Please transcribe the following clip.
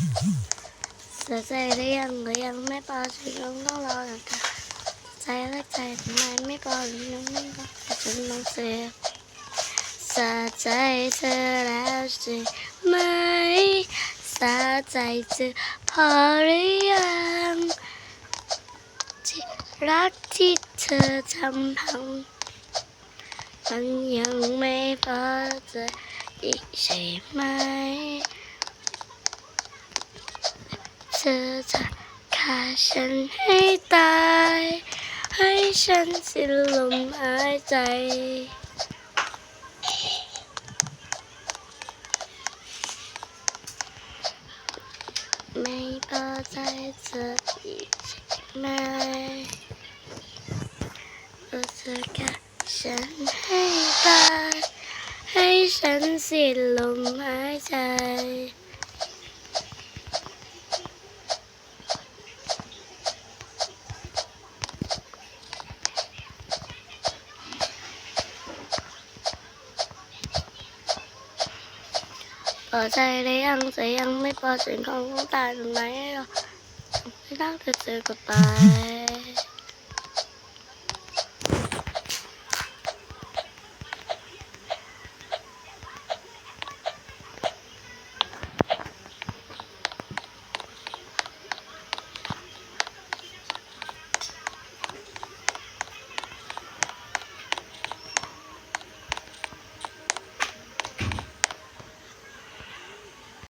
เสียใจได้ยังหรือยังไม่พอฉันยังต้องรออย่างเธอใจและใจทำไมไม่พอหรือยังไม่พอฉันต้องเสียสะใจเธอแล้วใช่ไหมสะใจเธอพอหรือยังที่รักที่เธอทำพังมันยังไม่พอใจอีกใช่ไหม ธอจะฆ่าฉันให้ตาย ให้ฉันสิ้นลมหายใจ ไม่พอใจเธออีกใช่ไหมว่าเธอฆ่าฉันให้ตาย ให้ฉันสิ้นลมหายใจ พอใจได้ยังแต่ยังไม่พอสิ่งของต้องตายทำไมเราไม่รักเธอเจอก็ตาย